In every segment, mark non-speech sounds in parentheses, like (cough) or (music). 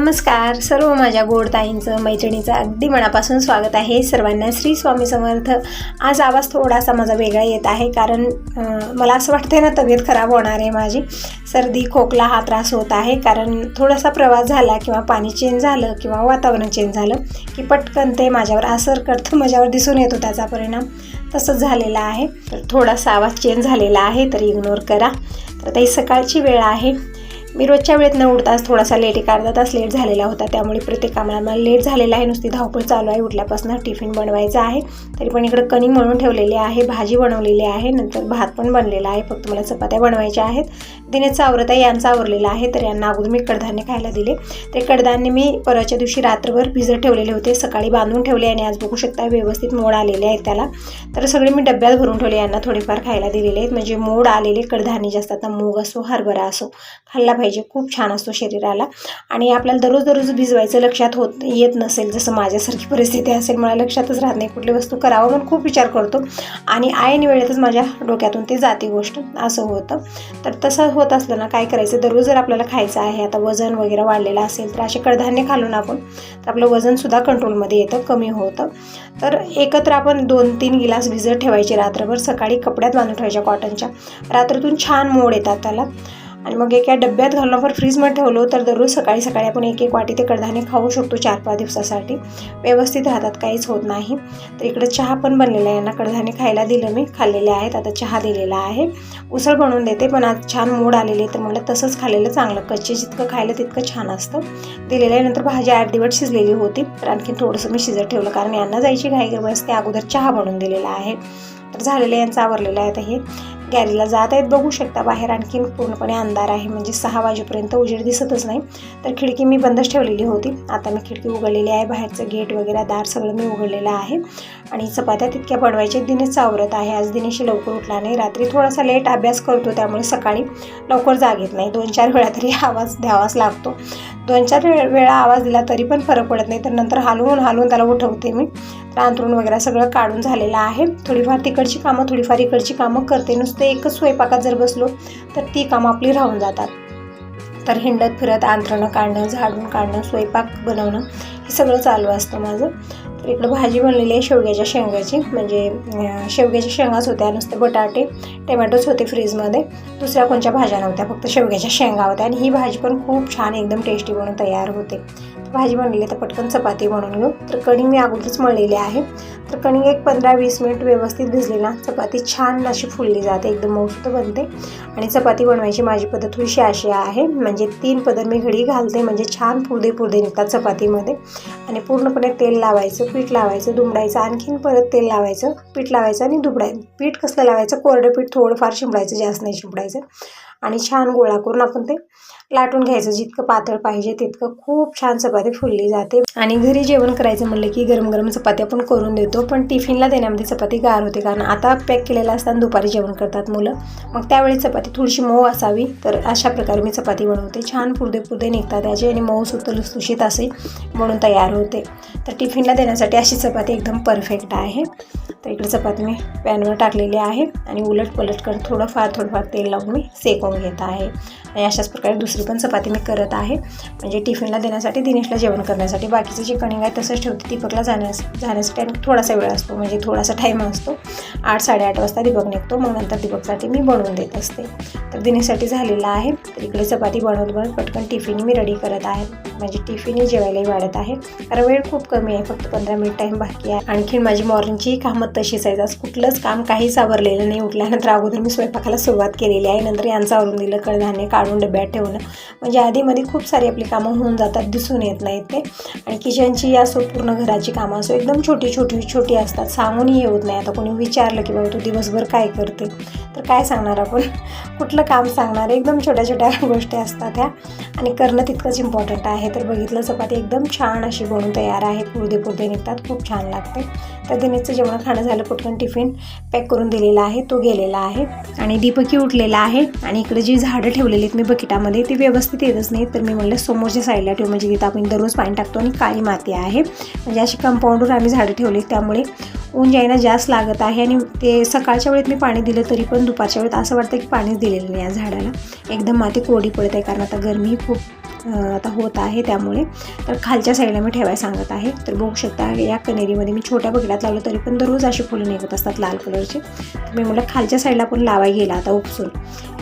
नमस्कार. सर्व माझ्या गोडताईंचं मैत्रिणीचं अगदी मनापासून स्वागत आहे. सर्वांना श्री स्वामी समर्थ. आज आवाज थोडासा माझा वेगळा येत आहे कारण मला असं वाटतंय ना तब्येत खराब होणार आहे माझी. सर्दी खोकला हा त्रास होत आहे कारण थोडासा प्रवास झाला किंवा पाणी चेंज झालं किंवा वातावरण चेंज झालं की पटकन ते माझ्यावर असर करतं माझ्यावर दिसून येतो त्याचा परिणाम. तसंच झालेला आहे. तर थोडासा आवाज चेंज झालेला आहे तर इग्नोर करा. तर ते सकाळची वेळ आहे. मी रोजच्या वेळेत न उठताच थोडासा लेट एक अर्धा तास लेट झालेला होता. त्यामुळे प्रत्येक कामाला मला लेट झालेला आहे. नुसती धावपळ चालू आहे. उठल्यापासून टिफिन बनवायचा आहे. तरी पण इकडं कणिंग म्हणून ठेवलेली आहे. भाजी बनवलेली आहे. नंतर भात पण बनलेला आहे. फक्त मला चपात्या बनवायच्या आहेत. दिनेशचा आवरत आहे यांचा आवरलेला आहे तर यांना अगोदर मी कडधान्य खायला दिले. ते कडधान्य मी परवाच्या दिवशी रात्रभर भिजत ठेवलेले होते सकाळी बांधून ठेवले आणि आज बघू शकता व्यवस्थित मोड आलेले आहेत त्याला. तर सगळे मी डब्यात भरून ठेवले यांना थोडेफार खायला दिलेले आहेत. म्हणजे मोड आलेले कडधान्य जे असतात ना मूग असो हरभरा असो खाल्ला पाहिजे. खूप छान असतो शरीराला. आणि आपल्याला दररोज दररोज भिजवायचं लक्षात होत येत नसेल जसं माझ्यासारखी (laughs) परिस्थिती असेल मला लक्षातच राहत नाही कुठली वस्तू करावं म्हणून खूप विचार करतो. आणि ऐन वेळेतच माझ्या डोक्यातून ते जाते गोष्ट असं होतं. तर तसं होत असलं ना काय करायचं? दररोज जर आपल्याला खायचं आहे आता वजन वगैरे वाढलेलं असेल तर असे कडधान्य खालून आपण तर आपलं वजनसुद्धा कंट्रोलमध्ये येतं कमी होतं. तर एकत्र आपण दोन तीन गिलास भिजत ठेवायचे रात्रभर सकाळी कपड्यात बांधून ठेवायच्या कॉटनच्या रात्रीतून छान मोड येतात त्याला. आणि मग एका डब्यात घालून आपण फ्रीजमध्ये ठेवलो तर दररोज सकाळी सकाळी आपण एक एक वाटी ते कडधान्य खाऊ शकतो चार पाच दिवसासाठी. व्यवस्थित राहतात काहीच होत नाही. तर इकडे चहा पण बनलेला आहे. यांना कडधान्य खायला दिलं मी खाल्लेले आहेत. आता चहा दिलेला आहे. उसळ बनवून देते पण आज छान मूड आलेले तर म्हणलं तसंच खाल्लेलं चांगलं. कच्चे जितकं खायलं तितकं छान असतं. दिलेलं आहे नंतर भाजी अर्धीवट शिजलेली होती. तर आणखी थोडंसं मी शिजत ठेवलं कारण यांना जायची घाई. गरज ते अगोदर चहा बनवून दिलेला आहे. तर झालेलं यांचं आवरलेलं आहे आता हे. गॅरीला जात आहेत. बघू शकता बाहेर आणखीन पूर्णपणे अंधार आहे. म्हणजे सहा वाजेपर्यंत उजेड दिसतच नाही. तर खिडकी मी बंदच ठेवलेली होती. आता मी खिडकी उघडलेली आहे. बाहेरचं गेट वगैरे दार सगळं मी उघडलेलं आहे. आणि चपात्या तितक्या बनवायच्या दिनेश चावरत आहे. आज दिनेशी लवकर उठला नाही रात्री थोडासा लेट अभ्यास करतो. त्यामुळे सकाळी लवकर जाग येत नाही. दोन चार वेळा तरी आवाज द्यावाच लागतो. दोन चार वेळा आवाज दिला तरी पण फरक पडत नाही. तर नंतर हलवून हलवून त्याला उठवते मी. तर अंथरूण वगैरे सगळं काढून झालेलं आहे. थोडीफार तिकडची कामं थोडीफार इकडची कामं करते नुसतं. एकच स्वयंपाकात जर बसलो तर ती कामं आपली राहून जातात. तर हिंडत फिरत अंतरणं काढणं झाडून काढणं स्वयंपाक बनवणं हे सगळं चालू असतं माझं. इकडं भाजी बनलेली आहे शेवग्याच्या शेंगाची. म्हणजे शेवग्याच्या शेंगाच होत्या नुसते बटाटे टमॅटोच होते फ्रीजमध्ये. दुसऱ्या कोणत्या भाज्या नव्हत्या फक्त शेवग्याच्या शेंगा होत्या. आणि ही भाजी पण खूप छान एकदम टेस्टी बनून तयार होते. भाजी बनलेली तर पटकन चपाती बनवून घेऊ. तर कणी मी अगोदरच मळलेली आहे. तर कणी एक पंधरा वीस मिनिट व्यवस्थित भिजली ना चपाती छान अशी फुलली जाते एकदम मस्त बनते. आणि चपाती बनवायची माझी पद्धत थोडीशी अशी आहे. म्हणजे तीन पदर मी घडी घालते म्हणजे छान पुरदे पुरदे निघतात चपातीमध्ये. आणि पूर्णपणे तेल लावायचं पीठ लावायचं दुमडायचं आणखीन परत तेल लावायचं पीठ लावायचं आणि दुबडाय पीठ कसलं लावायचं? कोरडं पीठ थोडंफार शिंपडायचं जास्त नाही शिंपडायचं. आणि छान गोळा करून आपण ते लाटून घ्यायचं. जितकं पातळ पाहिजे तितकं खूप छान चपाती फुलली जाते. आणि घरी जेवण करायचं म्हणलं की गरम गरम चपाती आपण करून देतो. पण टिफिनला देण्यामध्ये चपाती गार होते कारण आता पॅक केलेलं असताना दुपारी जेवण करतात मुलं. मग त्यावेळी चपाती थोडीशी मऊ असावी. तर अशा प्रकारे मी चपाती बनवते. छान पुरदे पुरदे निघतात त्याचे आणि मऊ सुद्धा लुसलुशीत असे म्हणून तयार होते. तर टिफिनला देण्यासाठी अशी चपाती एकदम परफेक्ट आहे. तर इकडे चपाती मी पॅनवर टाकलेली आहे. आणि उलट पलट करत थोडंफार थोडंफार तेल लावून मी सेकून घेत आहे. आणि अशाच प्रकारे दुसरी पण चपाती मी करत आहे. म्हणजे टिफिनला देण्यासाठी दिनेशला जेवण करण्यासाठी. बाकीचं जे कणिंग आहे तसंच ठेवते. दीपकला जाण्यास जाण्यासाठी आणि थोडासा वेळ असतो. म्हणजे थोडासा टाईम असतो. आठ साडेआठ वाजता दीपक निघतो. मग नंतर दीपकसाठी मी बनवून देत असते. तर दिनेशसाठी झालेला आहे. तर इकडे चपाती बनवत बनवत पटकन टिफिन मी रेडी करत आहे. माझी टिफिनही जेवायलाही वाढत आहे. कारण वेळ खूप कमी आहे फक्त पंधरा मिनिट टाईम बाकी आहे. आणखीन माझी मॉर्निंगची कामं तशीच आहेत. आज कुठलंच काम काहीच आवरलेलं नाही. उठल्यानंतर अगोदर मी स्वयंपाकाला सुरुवात केलेली आहे. नंतर यांचं आवरून दिलं कडधान्य काढून डब्यात ठेवणं म्हणजे आधीमध्ये खूप सारी आपली कामं होऊन जातात दिसून येत नाहीत ते. आणि किचनची असो पूर्ण घराची कामं असो एकदम छोटी छोटी छोटी असतात. सांगूनही येत नाही. आता कोणी विचारलं की बाबा तू दिवसभर काय करते? तर काय सांगणार आपण? कुठलं काम सांगणार? एकदम छोट्या छोट्या गोष्टी असतात ह्या आणि करणं तितकंच इम्पॉर्टंट आहे. तर बघितलं चपाती एकदम छान अशी बनून तयार आहेत. पुरदे पुरदे निघतात. खूप छान लागते. तर दिनेशचं जेवण खाणं झालं पटकन टिफिन पॅक करून दिलेला आहे. तो गेलेला आहे. आणि दीपकी उठलेला आहे. आणि इकडे जी झाडं ठेवलेली आहेत मी बकेटामध्ये ती व्यवस्थित येतच नाही तर मी म्हणलं समोरच्या साईडला ठेवू. म्हणजे तिथं आपण दररोज पाणी टाकतो आणि काळी माती आहे. म्हणजे अशी कंपाऊंडवर आम्ही झाडं ठेवली. त्यामुळे ऊन यायला जास्त लागत आहे. आणि ते सकाळच्या वेळेत मी पाणी दिलं तरी पण दुपारच्या वेळेत असं वाटतं की पाणीच दिलेलं नाही या झाडाला. एकदम माती कोरडी पडत आहे. कारण आता गरमी खूप आता होत आहे त्यामुळे. तर खालच्या साईडला मी ठेवायला सांगत आहे. तर बघू शकता या कनेरीमध्ये मी छोट्या बगड्यात लावलं तरी पण दररोज अशी फुलं निघत असतात लाल कलरचे. तर मी म्हटलं खालच्या साईडला पण लावाय गेला आता उपसून.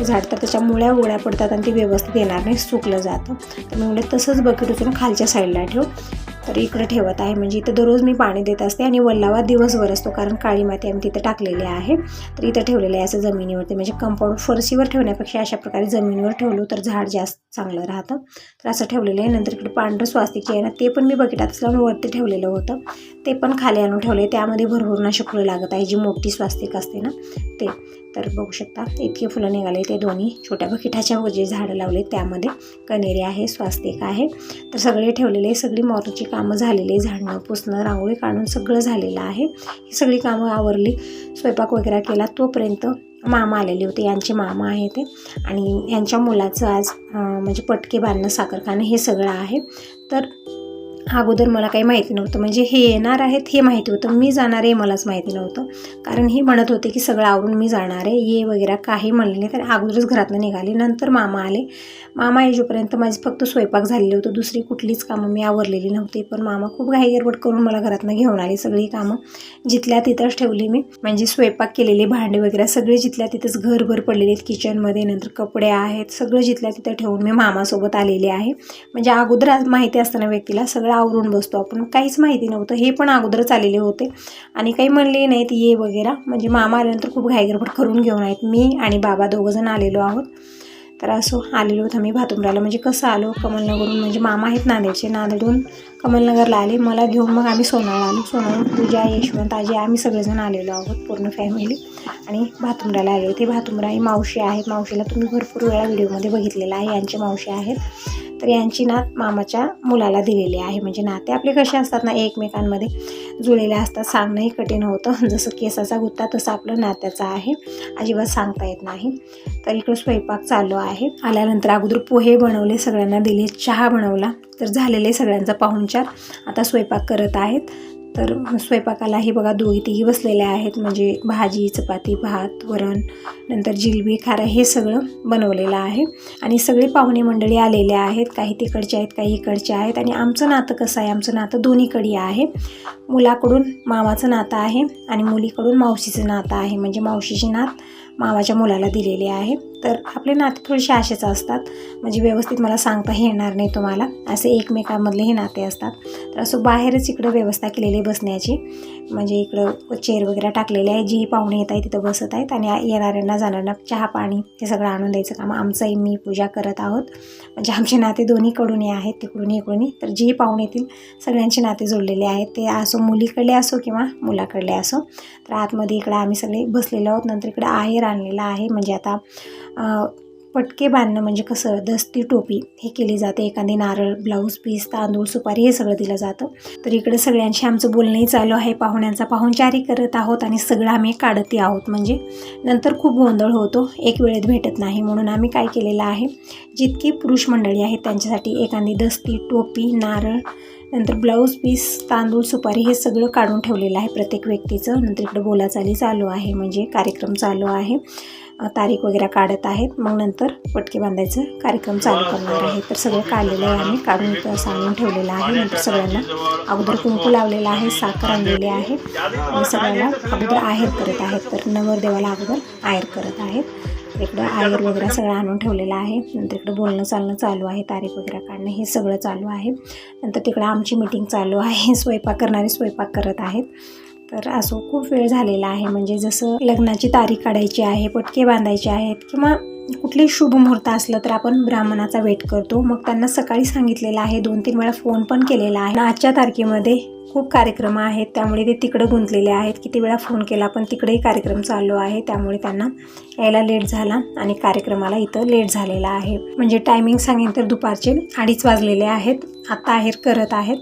झाड तर त्याच्या मुळ्या गोळ्या पडतात आणि ती व्यवस्थित येणार नाही सुकलं जातं. तर मी म्हटलं तसंच बकेट उचलून खालच्या साईडला ठेव. तर इकडे ठेवत आहे. म्हणजे इथं दररोज मी पाणी देत असते आणि वल्लावा दिवसभर असतो. कारण काळी माती आम्ही तिथं टाकलेली आहे. तर इथं ठेवलेलं आहे असं जमिनीवरती. म्हणजे कंपाऊंड फरशीवर ठेवण्यापेक्षा अशा प्रकारे जमिनीवर ठेवलं तर झाड जास्त चांगलं राहतं. तर असं ठेवलेलं आहे. नंतर इकडे पांढरं स्वास्तिक आहे ना ते पण मी बकेटात असल्यामुळे वरती ठेवलेलं होतं. ते पण खाली आणून ठेवले त्यामध्ये भरभरून अशी फुलं लागत आहे. जी मोठी स्वास्तिक असते ना ते. तर बघू शकता इतके फुलं निघाले ते दोन्ही. छोट्या बकिटाच्या जे झाडं लावले त्यामध्ये कनेरी आहे स्वास्तिक आहे. तर सगळे ठेवलेले सगळी मॉरची कामं झालेली झाडणं पुसणं रांगोळी काढून सगळं झालेलं आहे. ही सगळी कामं आवरली स्वयंपाक वगैरे केला तोपर्यंत मामा आलेले होते यांचे मामा आहे ते. आणि यांच्या मुलाचं आज म्हणजे पटके बांधणं साखरखाणं हे सगळं आहे. तर अगोदर मला काही माहिती नव्हतं. म्हणजे हे येणार आहेत हे माहिती होतं. मी जाणार आहे मलाच माहिती नव्हतं. कारण हे म्हणत होते की सगळं आवरून मी जाणार आहे. ये वगैरे काही म्हणले नाही. तर अगोदरच घरातनं निघाले. नंतर मामा आले. मामा येजोपर्यंत माझी फक्त स्वयंपाक झालेली होतं. दुसरी कुठलीच कामं मी आवरलेली नव्हती. पण मामा खूप घाई गडबड करून मला घरातनं घेऊन आली सगळी कामं. जिथल्या तिथंच ठेवली मी. म्हणजे स्वयंपाक केलेले भांडे वगैरे सगळे जिथल्या तिथंच घरभर पडलेले आहेत. किचनमध्ये नंतर कपडे आहेत. सगळं जिथल्या तिथं ठेवून मी मामासोबत आलेले आहे. म्हणजे अगोदर आज माहिती असताना व्यक्तीला सगळं आवरून बसतो आपण. काहीच माहिती नव्हतं. हे पण अगोदरच आलेले होते. आणि काही म्हणले नाहीत ये वगैरे. म्हणजे मामा आल्यानंतर खूप घाईगडबड करून घेऊन आहेत. मी आणि बाबा दोघंजण आलेलो आहोत. तर असो आलेलो होतं मी भातुमराला म्हणजे कसं आलो? कमलनगरून म्हणजे मामा आहेत नांदेडचे. नांदेडून कमलनगरला आले. मला घेऊन मग आम्ही सोनाळा आलो. सोनाळून पूजा यशवंत आजी आम्ही सगळेजण आलेलो आहोत पूर्ण फॅमिली आणि भातुमराला आले होते. भातुमरा ही मावशी आहेत. मावशीला तुम्ही भरपूर वेळा व्हिडिओमध्ये बघितलेला आहे. यांची मावशी आहेत. तर यांची नात मामाच्या मुलाला दिलेली आहे. म्हणजे नाते आपले कसे असतात ना एकमेकांमध्ये. जुळलेले असतात. सांगणंही कठीण होतं. जसं केसाचा गुत्ता तसं आपलं नात्याचा आहे. अजिबात सांगता येत नाही. तर इकडं स्वयंपाक चालू आहे. आल्यानंतर अगोदर पोहे बनवले. सगळ्यांना दिले. चहा बनवला. तर झालेले सगळ्यांचा चार आता स्वयंपाक करत आहेत. तर स्वयंपाकालाही बघा दोघी तिघी बसलेल्या आहेत. म्हणजे भाजी चपाती भात वरण नंतर जिलबी खारा हे सगळं बनवलेलं आहे. आणि सगळे पाहुणे मंडळी आलेले आहेत. काही तिकडचे आहेत काही इकडचे आहेत. आणि आमचं नातं कसं आहे? आमचं नातं दोन्हीकडे आहे. मुलाकडून मामाचं नातं आहे आणि मुलीकडून मावशीचं नातं आहे. म्हणजे मावशीची नात मामाच्या मुलाला दिलेली आहे. तर आपले नाते थोडेसे असेच असतात म्हणजे व्यवस्थित मला सांगता येणार नाही तुम्हाला. असे एकमेकांमधले हे नाते असतात. तर असं बाहेरच इकडं व्यवस्था केलेली आहे बसण्याची. म्हणजे इकडं चेअर वगैरे टाकलेले आहे. जी पाहुणे येत आहेत तिथं बसत आहेत. आणि येणाऱ्यांना जाणाऱ्यांना चहा पाणी हे सगळं आणून द्यायचं काम. आमचंही मी पूजा करत आहोत. म्हणजे आमचे नाते दोन्हीकडूनही आहेत तिकडून इकडूनही तर जे पाहुणे येतील सगळ्यांचे नाते जोडलेले आहेत. ते असो मुलीकडले असो किंवा मुलाकडले असो. तर आतमध्ये इकडं आम्ही सगळे बसलेलो आहोत. नंतर इकडं आहेर आणलेला आहे. म्हणजे आता पटके बांधणं म्हणजे कसं दस्ती टोपी हे केली जाते. एखादी नारळ ब्लाऊज पीस तांदूळ सुपारी हे सगळं दिलं जातं. तर इकडे सगळ्यांशी आमचं बोलणंही चालू आहे. पाहुण्यांचा पाहुणचारी करत आहोत आणि सगळं आम्ही काढतही आहोत. म्हणजे नंतर खूप गोंधळ होतो. एक वेळेत भेटत नाही म्हणून आम्ही काय केलेलं आहे जितकी पुरुष मंडळी आहेत त्यांच्यासाठी एखादी दस्ती टोपी नारळ नंतर ब्लाऊज पीस तांदूळ सुपारी हे सगळं काढून ठेवलेलं आहे प्रत्येक व्यक्तीचं. नंतर इकडं बोलाचाली चालू आहे. म्हणजे कार्यक्रम चालू आहे. तारीख वगैरे काढत आहेत. मग नंतर पटके बांधायचं कार्यक्रम चालू करणार आहे. तर सगळं काढलेलं आहे आम्ही. काढून इथं सांगून ठेवलेलं आहे. नंतर सगळ्यांना अगोदर कुंकू लावलेलं आहे. साखर आणलेली आहे. आणि सगळ्यांना अगोदर आहेर करत आहेत. तर नवरदेवाला अगोदर आहेर करत आहेत. इकडं आयर वगैरे सगळं आणून ठेवलेलं आहे. नंतर इकडं बोलणं चालणं चालू आहे. तारीख वगैरे काढणं हे सगळं चालू आहे. नंतर तिकडं आमची मीटिंग चालू आहे. (laughs) स्वयंपाक करणारे स्वयंपाक करत आहेत. तर असो खूप वेळ झालेला आहे. म्हणजे जसं लग्नाची तारीख काढायची आहे पटके बांधायचे आहेत किंवा कुठलेही शुभ मुहूर्त असलं तर आपण ब्राह्मणाचा वेट करतो. मग त्यांना सकाळी सांगितलेलं आहे दोन तीन वेळा फोन पण केलेला आहे. आजच्या तारखेमध्ये खूप कार्यक्रम आहेत त्यामुळे ते तिकडं गुंतलेले आहेत. किती वेळा फोन केला पण तिकडेही कार्यक्रम चालू आहे त्यामुळे त्यांना यायला लेट झाला आणि कार्यक्रमाला इथं लेट झालेला आहे. म्हणजे टायमिंग सांगेन तर दुपारचे अडीच वाजलेले आहेत. आता आहेर करत आहेत.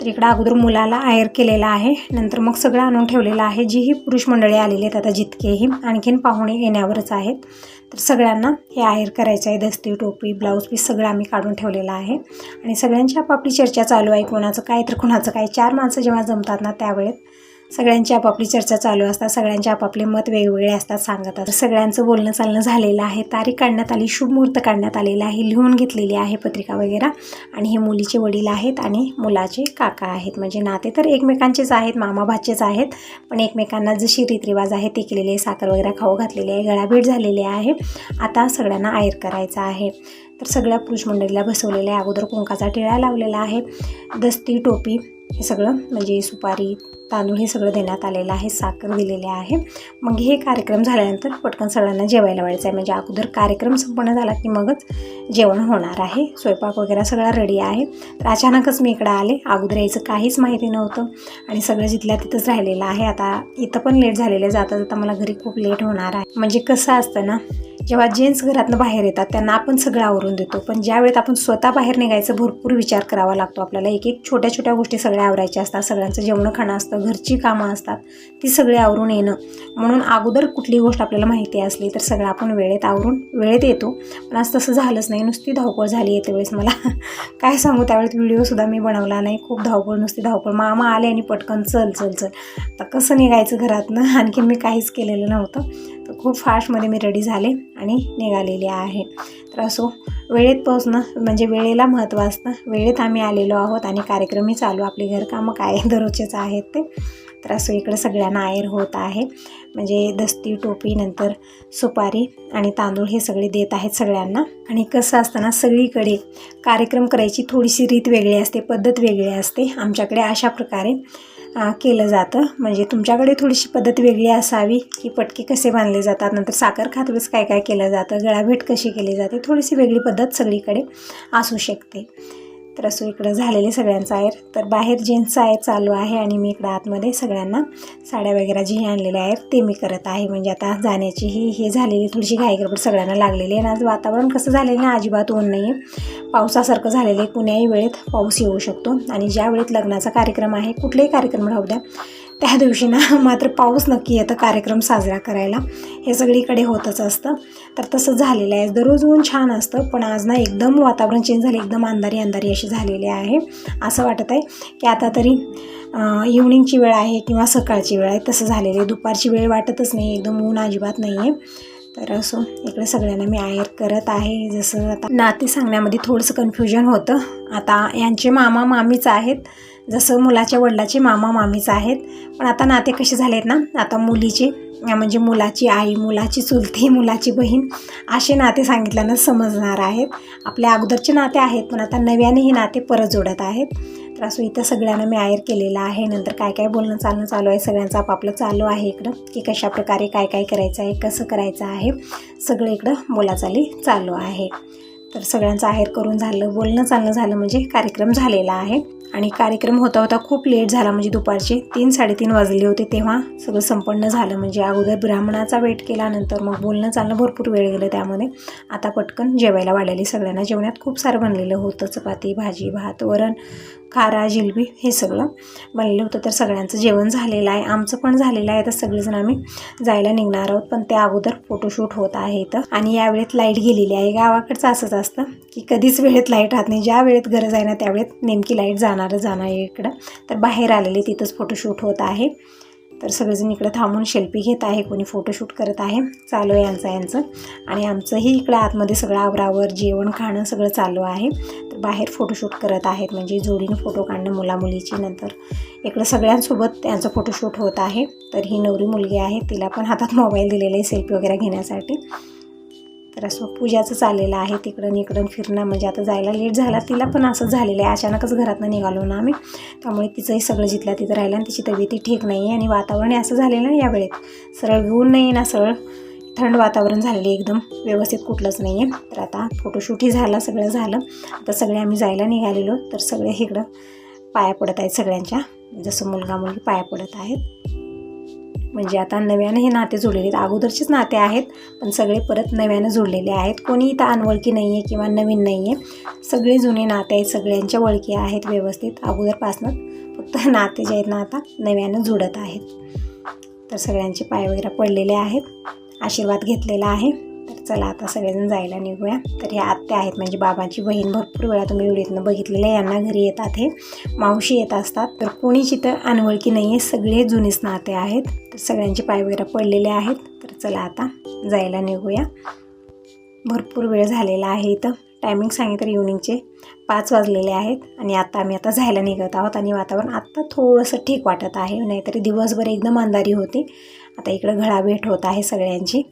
तर इकडं अगोदर मुलाला आयर केलेला आहे. नंतर मग सगळं आणून ठेवलेलं आहे. जी ही पुरुष मंडळी आलेली आहेत आता जितकेही आणखीन पाहुणे येण्यावरच आहेत. तर सगळ्यांना हे आहेर करायचं आहे. दस्ती टोपी ब्लाऊज पीस सगळं आम्ही काढून ठेवलेलं आहे. आणि सगळ्यांची आपापली चर्चा चालू आहे. कोणाचं काय तर कुणाचं काय. चार माणसं जेव्हा जमतात ना त्यावेळेत सगळ्यांची आपापली चर्चा चालू असतात सगळ्यांचे आपापले मत वेगवेगळे असतात सांगत असतात. सगळ्यांचं बोलणं चालणं झालेलं आहे तारीख काढण्यात आली शुभ मुहूर्त काढण्यात आलेला आहे लिहून घेतलेली आहे पत्रिका वगैरे. आणि हे मुलीचे वडील आहेत आणि मुलाचे काका आहेत. म्हणजे नाते तर एकमेकांचेच आहेत मामा भाचेच आहेत. पण एकमेकांना जशी रीतरिवाज आहे ते केलेले आहे साखर वगैरे खाऊ घातलेली आहे गळाभेट झालेली आहे. आता सगळ्यांना आयर करायचा आहे. तर सगळ्या पुरुष मंडळीला बसवलेलं आहे. अगोदर कुंकाचा टिळा लावलेला आहे. दस्ती टोपी हे सगळं म्हणजे सुपारी तांदूळ हे सगळं देण्यात आलेलं आहे साखर दिलेले आहे. मग हे कार्यक्रम झाल्यानंतर पटकन सगळ्यांना जेवायला वाढायचं आहे म्हणजे अगोदर कार्यक्रम संपन्न झाला की मगच जेवण होणार आहे. स्वयंपाक वगैरे सगळा रेडी आहे. तर अचानकच मी इकडं आले. अगोदर यायचं काहीच माहिती नव्हतं. आणि सगळं जिथल्या तिथंच राहिलेलं आहे. आता इथं पण लेट झालेलं आहे जाता जाता मला घरी खूप लेट होणार आहे. म्हणजे कसं असतं ना जेव्हा जेंट्स घरातनं बाहेर येतात त्यांना आपण सगळं आवरून देतो. पण ज्या वेळेत आपण स्वतः बाहेर निघायचं भरपूर विचार करावा लागतो आपल्याला. एक एक छोट्या छोट्या गोष्टी सगळ्या आवरायच्या असतात. सगळ्यांचं जेवणं खाणं असतं घरची कामं असतात. ती सगळी आवरून येणं. म्हणून अगोदर कुठली गोष्ट आपल्याला माहिती असली तर सगळं आपण वेळेत आवरून वेळेत येतो. पण आज तसं झालंच नाही. नुसती धावपळ झाली आहे त्यावेळेस मला. (laughs) काय सांगू त्यावेळेस व्हिडिओसुद्धा मी बनवला नाही. खूप धावपळ नुसती धावपळ. मामा आले आणि पटकन चल चल चल. आता कसं निघायचं घरातनं? (laughs) आणखीन मी काहीच केलेलं नव्हतं. तर खूप फास्टमध्ये मी रेडी झाले आणि निघालेले आहे. तर असो वेळेत पोहोचणं म्हणजे वेळेला महत्त्व असतं. वेळेत आम्ही आलेलो आहोत आणि कार्यक्रमही चालू आपले घरकामं काय (laughs) दररोजचेच आहेत ते. तर असं इकडं सगळ्यांना आयर होत आहे. म्हणजे दस्ती टोपी नंतर सुपारी आणि तांदूळ हे सगळे देत आहेत सगळ्यांना. आणि कसं असताना सगळीकडे कार्यक्रम करायची थोडीशी रीत वेगळी असते पद्धत वेगळी असते. आमच्याकडे अशा प्रकारे केलं जातं. म्हणजे तुमच्याकडे थोडीशी पद्धत वेगळी असावी की पटके कसे बांधले जातात नंतर साखर खातवेळेस काय काय केलं जातं गळाभेट कशी केली जाते थोडीशी वेगळी पद्धत सगळीकडे असू शकते. तर असो इकडं झालेले सगळ्यांचं आहेर. तर बाहेर जेंट्सचं आहे चालू आहे आणि मी इकडं आतमध्ये सगळ्यांना साड्या वगैरे जी आणलेल्या आहेत ते मी करत आहे. म्हणजे आता जाण्याची ही हे झालेली थोडीशी घाईगडबड सगळ्यांना लागलेली आहे. आणि आज वातावरण कसं झालेलं आहे अजिबात ऊन नाही आहे पावसासारखं झालेलं आहे. कुण्याही वेळेत पाऊस येऊ शकतो. आणि ज्या वेळेत लग्नाचा कार्यक्रम आहे कुठलाही कार्यक्रम राहू द्या. त्या दिवशी ना (laughs) मात्र पाऊस नक्की येतं कार्यक्रम साजरा करायला. हे सगळीकडे होतच असतं. तर तसं झालेलं आहे. दररोज ऊन छान असतं पण आज ना एकदम वातावरण चेंज झालं एकदम अंधारी अंधारी अशी झालेली आहे. असं वाटत आहे की आता तरी इव्हनिंगची वेळ आहे किंवा सकाळची वेळ आहे तसं झालेलं आहे. दुपारची वेळ वाटतच नाही एकदम ऊन अजिबात नाही आहे तर असो इकडे सगळ्यांना मी आयर करत आहे. जसं आता नाते सांगण्यामध्ये थोडंसं कन्फ्युजन होतं. आता यांचे मामा मामीच आहेत. जसं मुलाच्या वडिलाचे मामा मामीच आहेत. पण आता नाते कसे झाले आहेत ना? आता मुलीचे म्हणजे मुलाची आई मुलाची चुलती मुलाची बहीण असे नाते सांगितल्यानं समजणार आहेत. आपल्या अगोदरचे नाते आहेत पण आता नव्याने हे नाते परत जोडत आहेत. असं इथं सगळ्यांना मी आयर केलेलं आहे. नंतर काय काय बोलणं चालणं चालू आहे सगळ्यांचं आपापलं चालू आहे इकडं की कशा प्रकारे काय काय करायचं आहे कसं करायचं आहे सगळं इकडं बोलाचाली चालू आहे. तर सगळ्यांचं आहेर करून झालं बोलणं चालणं झालं म्हणजे कार्यक्रम झालेला आहे. आणि कार्यक्रम होता होता खूप लेट झाला म्हणजे दुपारचे तीन साडेतीन वाजले होते तेव्हा सगळं संपन्न झालं. म्हणजे अगोदर ब्राह्मणाचा वेट केल्यानंतर मग बोलणं चालणं भरपूर वेळ गेलं त्यामध्ये. आता पटकन जेवायला वाढलेली सगळ्यांना जेवणात खूप सारं बनलेलं होतं. चपाती भाजी भात वरण खारा जिलबी हे सगळं बनलेलं होतं. तर सगळ्यांचं जेवण झालेलं आहे. आमचं पण झालेलं आहे. तर सगळेजण आम्ही जायला निघणार आहोत पण त्या अगोदर फोटोशूट होत आहे इथं आणि यावेळेत लाइट गेलेली आहे. गावाकडचं असंच असतं की कधीच वेळेत लाइट राहत नाही. ज्या वेळेत गरज आहे ना त्यावेळेत नेमकी लाइट जाणारच जाणार आहे इकडं. तर बाहेर आलेले तिथंच फोटोशूट होत आहे. तर सगळेजण इकडं थांबून शेल्फी घेत आहे. कोणी फोटोशूट करत आहे. चालू आहे यांचं यांचं. आणि आमचंही इकडं आतमध्ये सगळं आवरावर जेवण खाणं सगळं चालू आहे. तर बाहेर फोटोशूट करत आहेत. म्हणजे जोडीनं फोटो काढणं मुलामुलीची. नंतर इकडं सगळ्यांसोबत त्यांचं फोटोशूट होत आहे. तर ही नवरी मुलगी आहे. तिला पण हातात मोबाईल दिलेला आहे सेल्फी वगैरे घेण्यासाठी. तर असं पूजाचं चाललेलं आहे तिकडं इकडं फिरणं. म्हणजे आता जायला लेट झाला तिला पण असं झालेलं आहे. अचानकच घरातनं निघालो ना आम्ही. त्यामुळे तिचंही सगळं जिथल्या तिथं राहिलं आणि तिची तब्येती ठीक नाही आहे आणि वातावरण असं झालेलं ना या वेळेत. सरळ घेऊन नाही ना सरळ थंड वातावरण झालेलं एकदम. व्यवस्थित कुठलंच नाही आहे तर आता फोटोशूटही झाला सगळं झालं. आता सगळे आम्ही जायला निघालेलो. तर सगळे इकडं पाया पडत आहेत सगळ्यांच्या. जसं मुलगा मुलगी पाया पडत आहेत. म्हणजे आता नव्यानं हे नाते जोडलेले आहेत. अगोदरचेच नाते आहेत पण सगळे परत नव्यानं जोडलेले आहेत. कोणी इथं अनवळखी नाही आहे किंवा नवीन नाही आहे सगळे जुने नाते आहेत सगळ्यांच्या ओळखी आहेत व्यवस्थित. अगोदरपासून फक्त (laughs) नाते जे आहेत ना आता नव्यानं जुडत आहेत. तर सगळ्यांचे पाय वगैरे पडलेले आहेत. आशीर्वाद घेतलेला आहे. तर चला आता सगळेजण जायला निघूया. तर हे आत्या आहेत म्हणजे बाबाची बहीण. भरपूर वेळा तुम्ही व्हिडिओतनं बघितलेलं आहे. यांना घरी येतात हे. मावशी येत असतात. तर कोणीच इथं अनवळखी नाही आहे सगळे जुनेच नाते आहेत. तर सगळ्यांचे पाय वगैरे पडलेले आहेत. तर चला आता जायला निघूया. भरपूर वेळ झालेला आहे इथं. टायमिंग सांगितलं इव्हनिंगचे पाच वाजलेले आहेत आणि आता आम्ही आता जायला निघत आहोत आणि वातावरण आत्ता थोडंसं ठीक वाटत आहे. नाहीतरी दिवसभर एकदम अंधारी होती. आता इकडं घळाभेट होत आहे सगळ्यांची.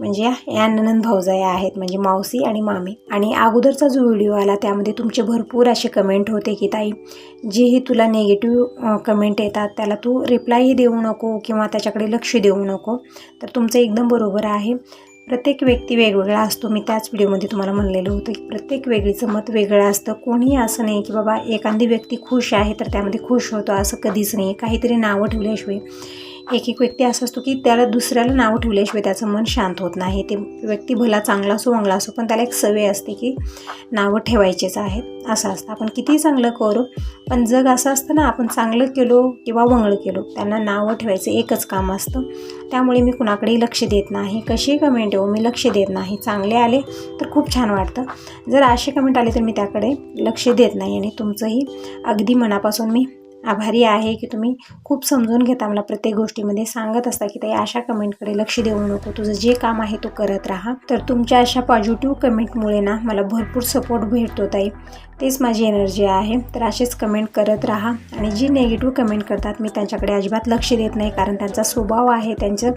म्हणजे या ननंद भाऊजाया आहेत म्हणजे मावसी आणि मामी. आणि अगोदरचा जो व्हिडिओ आला त्यामध्ये तुमचे भरपूर असे कमेंट होते की ताई जेही तुला नेगेटिव्ह कमेंट येतात त्याला तू रिप्लायही देऊ नको किंवा त्याच्याकडे लक्ष देऊ नको. तर तुमचं एकदम बरोबर आहे. प्रत्येक व्यक्ती वेगवेगळा असतो. मी त्याच व्हिडिओमध्ये तुम्हाला म्हणलेलं होतं की प्रत्येक वेगळीचं मत वेगळं असतं. कोणीही असं नाही की बाबा एखादी व्यक्ती खुश आहे तर त्यामध्ये खुश होतो. असं कधीच नाही. काहीतरी नावं ठेवल्याशिवाय. एक एक व्यक्ती असं असतो की त्याला दुसऱ्याला नाव ठेवल्याशिवाय त्याचं मन शांत होत नाही. ते व्यक्ती भला चांगला असो वांगला असो पण त्याला एक सवय असते की नावं ठेवायचेच आहेत. असं असतं. आपण कितीही चांगलं करू पण जग असं असतं ना आपण चांगलं केलो किंवा वंगळं केलो त्यांना नावं ठेवायचं एकच काम असतं. त्यामुळे मी कुणाकडेही लक्ष देत नाही. कशीही कमेंट येऊ मी लक्ष देत नाही. चांगले आले तर खूप छान वाटतं. जर असे कमेंट आले तर मी त्याकडे लक्ष देत नाही आणि तुमचंही अगदी मनापासून मी आभारी आहे की तुम्ही खूप समजून घेता मला प्रत्येक गोष्टीमध्ये. सांगत असता की ताई अशा कमेंटकडे लक्ष देऊ नको. तुझं जे काम आहे तो करत राहा. तर तुमच्या अशा पॉझिटिव्ह कमेंटमुळे ना मला भरपूर सपोर्ट भेटतो ताई. तेच माझी एनर्जी आहे. तर असेच कमेंट करत राहा. आणि जी नेगेटिव्ह कमेंट करतात मी त्यांच्याकडे अजिबात लक्ष देत नाही. कारण त्यांचा स्वभाव आहे त्यांचं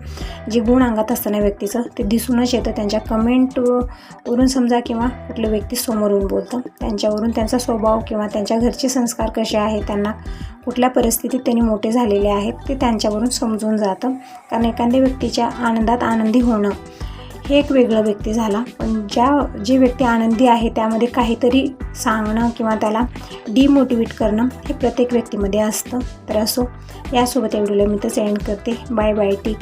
जे गुण अंगात असताना व्यक्तीचं ते दिसूनच येतं. त्यांच्या कमेंटवरून समजा किंवा कुठलं व्यक्ती समोरून बोलतं. त्यांच्यावरून त्यांचा स्वभाव किंवा त्यांच्या घरचे संस्कार कसे आहेत त्यांना कुठल्या परिस्थितीत त्यांनी मोठे झालेले आहेत ते त्यांच्यावरून समजून जातं. कारण एखाद्या व्यक्तीच्या आनंदात आनंदी होणं हे एक वेगळं व्यक्ती झाला. पण ज्या जे व्यक्ती आनंदी आहे त्यामध्ये काहीतरी सांगणं किंवा त्याला डिमोटिवेट करणं हे प्रत्येक व्यक्तीमध्ये असतं. तर असो. यासोबत या मी तर एंड करते. Bye bye take